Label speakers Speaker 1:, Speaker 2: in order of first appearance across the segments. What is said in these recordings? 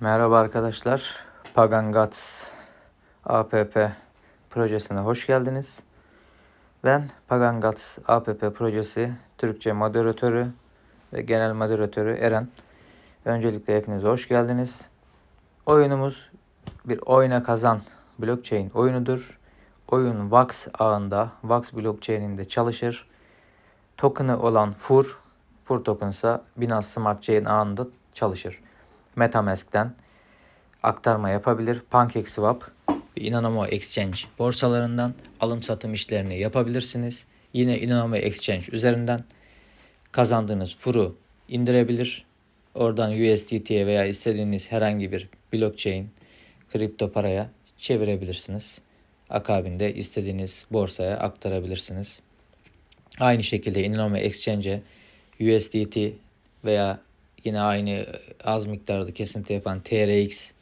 Speaker 1: Merhaba arkadaşlar. Pagan Gods APP projesine hoş geldiniz. Ben Pagan Gods APP projesi Türkçe moderatörü ve genel moderatörü Eren. Öncelikle hepiniz hoş geldiniz. Oyunumuz bir oyna kazan blockchain oyunudur. Oyun Vax ağında, Vax blockchain'inde çalışır. Token'ı olan FUR, FUR token ise Binance Smart Chain ağında çalışır. Metamask'ten aktarma yapabilir. PancakeSwap ve Inanamo Exchange borsalarından alım satım işlerini yapabilirsiniz. Yine Inanamo Exchange üzerinden kazandığınız furu indirebilir. Oradan USDT'ye veya istediğiniz herhangi bir blockchain kripto paraya çevirebilirsiniz. Akabinde istediğiniz borsaya aktarabilirsiniz. Aynı şekilde Inanamo Exchange'e USDT veya yine aynı az miktarda kesinti yapan TRX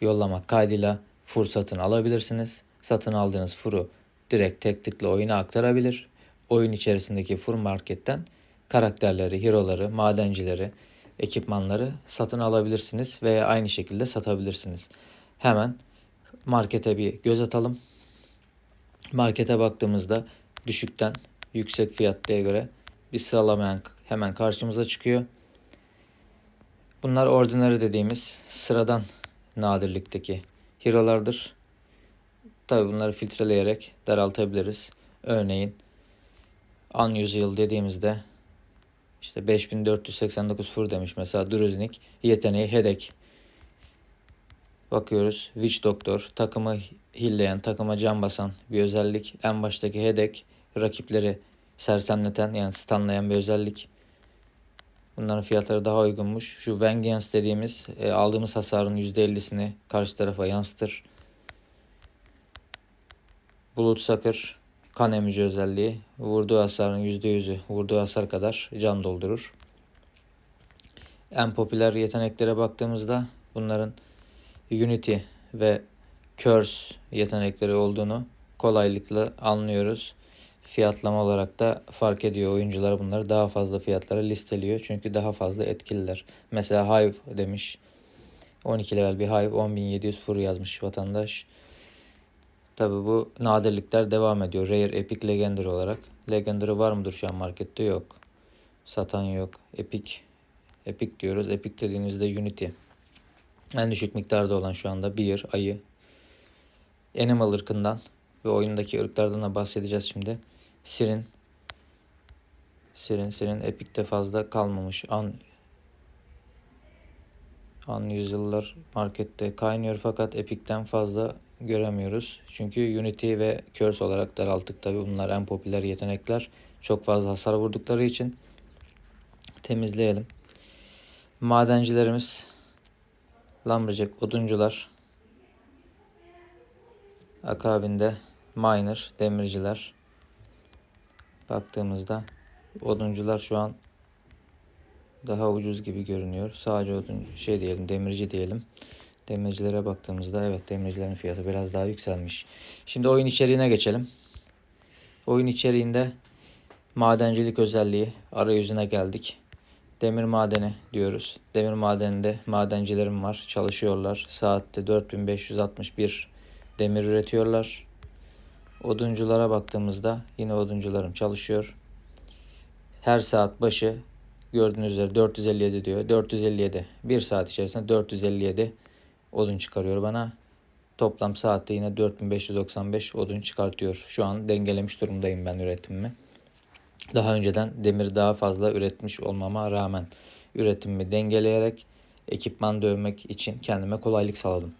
Speaker 1: yollamak kaydıyla fur satın alabilirsiniz. Satın aldığınız furu direkt tek tıkla oyuna aktarabilir. Oyun içerisindeki fur marketten karakterleri, hero'ları, madencileri, ekipmanları satın alabilirsiniz veya aynı şekilde satabilirsiniz. Hemen markete bir göz atalım. Markete baktığımızda düşükten yüksek fiyatlıya göre bir sıralama hemen karşımıza çıkıyor. Bunlar ordinary dediğimiz sıradan nadirlikteki hero'lardır. Tabi bunları filtreleyerek daraltabiliriz. Örneğin unusual dediğimizde işte 5489 fur demiş mesela Druznik yeteneği Hedek. Bakıyoruz Witch Doktor takımı hilleyen, takıma can basan bir özellik. En baştaki Hedek rakipleri sersemleten yani stunlayan bir özellik. Bunların fiyatları daha uygunmuş. Şu Vengeance dediğimiz e, aldığımız hasarın %50'sini karşı tarafa yansıtır. Bulut Sakır kan emici özelliği. Vurduğu hasarın %100'ü vurduğu hasar kadar can doldurur. En popüler yeteneklere baktığımızda bunların Unity ve Curse yetenekleri olduğunu kolaylıkla anlıyoruz fiyatlama olarak da fark ediyor. Oyuncular bunları daha fazla fiyatlara listeliyor. Çünkü daha fazla etkililer. Mesela Hive demiş. 12 level bir Hive 10.700 fur yazmış vatandaş. Tabi bu nadirlikler devam ediyor. Rare, Epic, Legendary olarak. Legendary var mıdır şu an markette? Yok. Satan yok. Epic. Epic diyoruz. Epic dediğinizde Unity. En düşük miktarda olan şu anda bir ayı. Animal ırkından ve oyundaki ırklardan da bahsedeceğiz şimdi. Sirin. Sirin, Sirin Epic'te fazla kalmamış. An An yüzyıllar markette kaynıyor fakat Epic'ten fazla göremiyoruz. Çünkü Unity ve Curse olarak daralttık tabi bunlar en popüler yetenekler. Çok fazla hasar vurdukları için temizleyelim. Madencilerimiz Lumberjack oduncular akabinde miner demirciler baktığımızda oduncular şu an daha ucuz gibi görünüyor. Sadece odun şey diyelim demirci diyelim. Demircilere baktığımızda evet demircilerin fiyatı biraz daha yükselmiş. Şimdi oyun içeriğine geçelim. Oyun içeriğinde madencilik özelliği arayüzüne geldik. Demir madeni diyoruz. Demir madeninde madencilerim var. Çalışıyorlar. Saatte 4561 demir üretiyorlar. Odunculara baktığımızda yine oduncularım çalışıyor. Her saat başı gördüğünüz üzere 457 diyor. 457. Bir saat içerisinde 457 odun çıkarıyor bana. Toplam saatte yine 4595 odun çıkartıyor. Şu an dengelemiş durumdayım ben üretimimi. Daha önceden demir daha fazla üretmiş olmama rağmen üretimimi dengeleyerek ekipman dövmek için kendime kolaylık sağladım.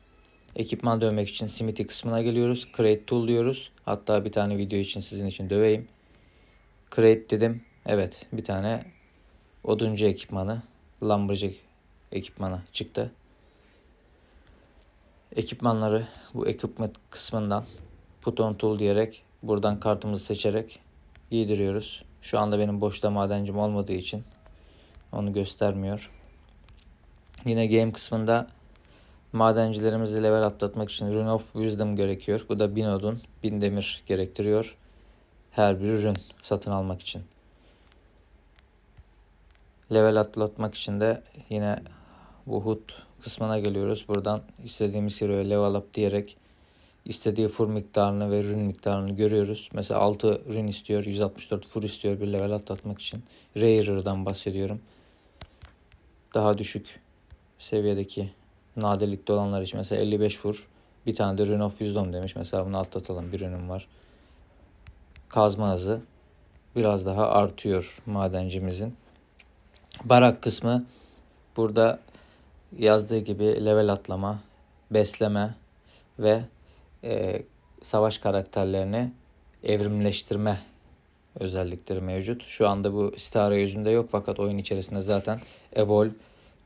Speaker 1: Ekipman dövmek için Smithy kısmına geliyoruz. Create Tool diyoruz. Hatta bir tane video için sizin için döveyim. Create dedim. Evet bir tane oduncu ekipmanı, lumberjack ekipmanı çıktı. Ekipmanları bu equipment kısmından put on tool diyerek buradan kartımızı seçerek giydiriyoruz. Şu anda benim boşta madencim olmadığı için onu göstermiyor. Yine game kısmında Madencilerimizi level atlatmak için Rune of Wisdom gerekiyor. Bu da 1000 odun, 1000 demir gerektiriyor. Her bir ürün satın almak için. Level atlatmak için de yine bu HUD kısmına geliyoruz. Buradan istediğimiz hero'ya level up diyerek istediği fur miktarını ve rün miktarını görüyoruz. Mesela 6 rün istiyor, 164 fur istiyor bir level atlatmak için. Rare hero'dan bahsediyorum. Daha düşük seviyedeki nadirlikte olanlar için mesela 55 fur. Bir tane de of Wisdom demiş. Mesela bunu atlatalım. Bir ürünüm var. Kazma hızı biraz daha artıyor madencimizin. Barak kısmı burada yazdığı gibi level atlama, besleme ve e, savaş karakterlerini evrimleştirme özellikleri mevcut. Şu anda bu site arayüzünde yok fakat oyun içerisinde zaten evolve,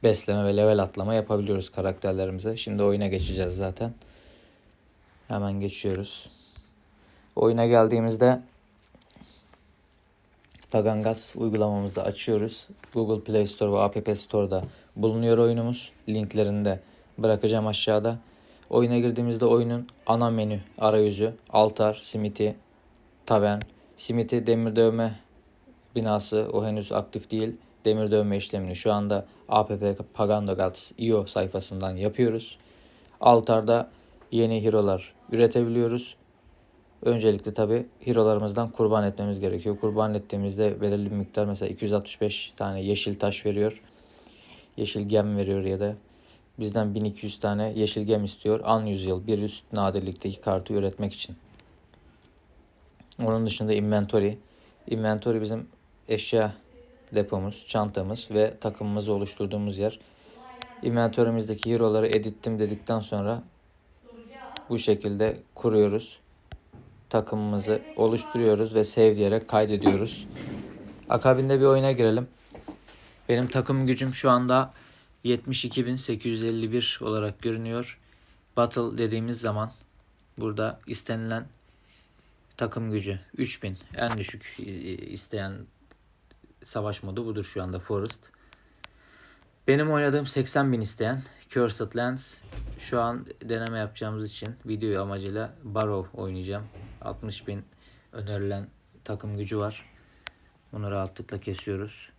Speaker 1: besleme ve level atlama yapabiliyoruz karakterlerimize. Şimdi oyuna geçeceğiz zaten. Hemen geçiyoruz. Oyuna geldiğimizde Pagangas uygulamamızı açıyoruz. Google Play Store ve App Store'da bulunuyor oyunumuz. Linklerini de bırakacağım aşağıda. Oyuna girdiğimizde oyunun ana menü arayüzü, altar, simiti, tavern, simiti demir dövme binası o henüz aktif değil. Demir dövme işlemini şu anda app Pagandogas.io sayfasından yapıyoruz. Altarda yeni hero'lar üretebiliyoruz. Öncelikle tabi hero'larımızdan kurban etmemiz gerekiyor. Kurban ettiğimizde belirli bir miktar mesela 265 tane yeşil taş veriyor. Yeşil gem veriyor ya da bizden 1200 tane yeşil gem istiyor. An yüzyıl bir üst nadirlikteki kartı üretmek için. Onun dışında inventory. Inventory bizim eşya depomuz, çantamız ve takımımızı oluşturduğumuz yer. Inventörümüzdeki hero'ları edittim dedikten sonra bu şekilde kuruyoruz. Takımımızı oluşturuyoruz ve save diyerek kaydediyoruz. Akabinde bir oyuna girelim. Benim takım gücüm şu anda 72.851 olarak görünüyor. Battle dediğimiz zaman burada istenilen takım gücü 3000 en düşük isteyen savaş modu budur şu anda Forest. Benim oynadığım 80 bin isteyen Cursed Lands. Şu an deneme yapacağımız için video amacıyla Barrow oynayacağım. 60 bin önerilen takım gücü var. Bunu rahatlıkla kesiyoruz.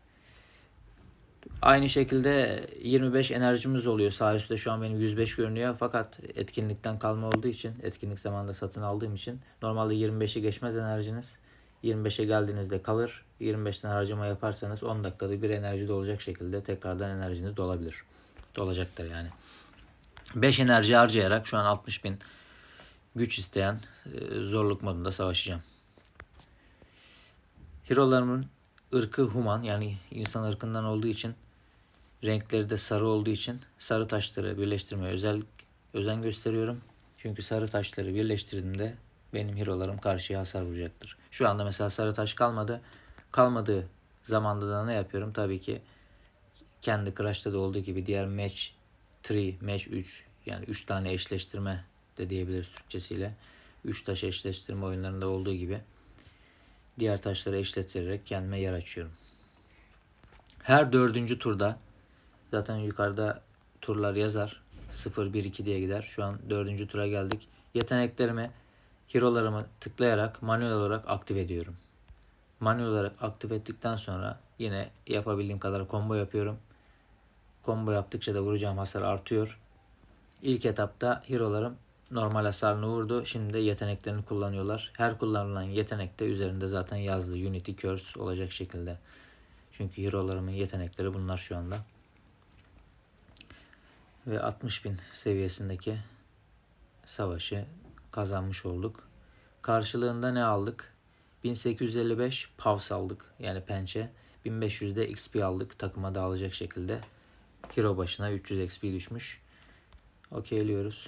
Speaker 1: Aynı şekilde 25 enerjimiz oluyor. Sağ üstte şu an benim 105 görünüyor. Fakat etkinlikten kalma olduğu için, etkinlik zamanında satın aldığım için normalde 25'i geçmez enerjiniz. 25'e geldiğinizde kalır. 25'ten harcama yaparsanız 10 dakikada bir enerji dolacak şekilde tekrardan enerjiniz dolabilir. Dolacaktır yani. 5 enerji harcayarak şu an 60 bin güç isteyen e, zorluk modunda savaşacağım. Hero'larımın ırkı human yani insan ırkından olduğu için renkleri de sarı olduğu için sarı taşları birleştirmeye özel özen gösteriyorum. Çünkü sarı taşları birleştirdiğimde benim hero'larım karşıya hasar vuracaktır. Şu anda mesela sarı taş kalmadı. Kalmadığı zamanda da ne yapıyorum? Tabii ki kendi Crash'ta da olduğu gibi diğer match 3, match 3 yani 3 tane eşleştirme de diyebiliriz Türkçesiyle. 3 taş eşleştirme oyunlarında olduğu gibi diğer taşları eşleterek kendime yer açıyorum. Her dördüncü turda zaten yukarıda turlar yazar. 0, 1, 2 diye gider. Şu an dördüncü tura geldik. Yeteneklerimi, hero'larımı tıklayarak manuel olarak aktif ediyorum. Manuel olarak aktif ettikten sonra yine yapabildiğim kadar combo yapıyorum. Combo yaptıkça da vuracağım hasar artıyor. İlk etapta hero'larım normal hasarını vurdu. Şimdi de yeteneklerini kullanıyorlar. Her kullanılan yetenekte üzerinde zaten yazdı. Unity Curse olacak şekilde. Çünkü hero'larımın yetenekleri bunlar şu anda. Ve 60 bin seviyesindeki savaşı kazanmış olduk. Karşılığında ne aldık? 1855 Pavs aldık. Yani pençe. 1500 de XP aldık. Takıma dağılacak şekilde. Hero başına 300 XP düşmüş. Okeyliyoruz.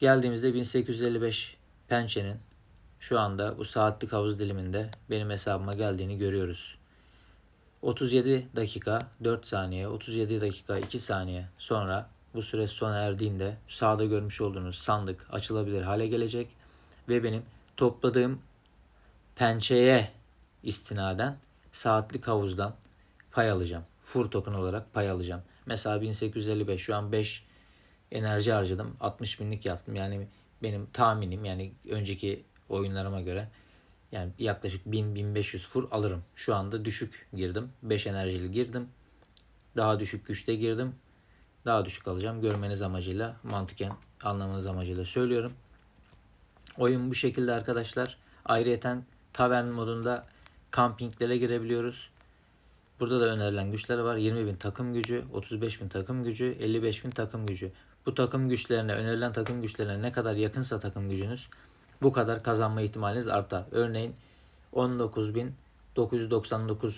Speaker 1: Geldiğimizde 1855 pençenin şu anda bu saatlik havuz diliminde benim hesabıma geldiğini görüyoruz. 37 dakika 4 saniye, 37 dakika 2 saniye sonra bu süre sona erdiğinde sağda görmüş olduğunuz sandık açılabilir hale gelecek ve benim topladığım pençeye istinaden saatlik havuzdan pay alacağım. Fur token olarak pay alacağım. Mesela 1855 şu an 5 enerji harcadım. 60 binlik yaptım. Yani benim tahminim yani önceki oyunlarıma göre yani yaklaşık 1000-1500 fur alırım. Şu anda düşük girdim. 5 enerjili girdim. Daha düşük güçte girdim. daha düşük alacağım. Görmeniz amacıyla, mantıken anlamanız amacıyla söylüyorum. Oyun bu şekilde arkadaşlar. Ayrıyeten tavern modunda kampinglere girebiliyoruz. Burada da önerilen güçler var. 20.000 takım gücü, 35.000 takım gücü, 55.000 takım gücü. Bu takım güçlerine, önerilen takım güçlerine ne kadar yakınsa takım gücünüz bu kadar kazanma ihtimaliniz artar. Örneğin 19.999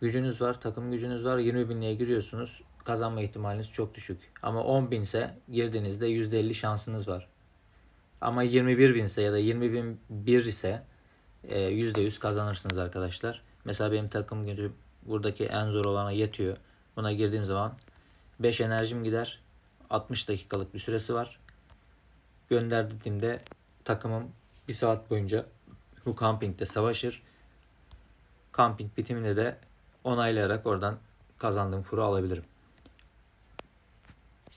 Speaker 1: gücünüz var, takım gücünüz var. 20.000'liğe giriyorsunuz. Kazanma ihtimaliniz çok düşük. Ama 10.000 ise girdiğinizde %50 şansınız var. Ama 21.000 ise ya da 20.001 ise %100 kazanırsınız arkadaşlar. Mesela benim takım gücü buradaki en zor olana yetiyor. Buna girdiğim zaman 5 enerjim gider. 60 dakikalık bir süresi var. Gönder dediğimde takımım bir saat boyunca bu kampingde savaşır. Kamping bitiminde de onaylayarak oradan kazandığım furu alabilirim.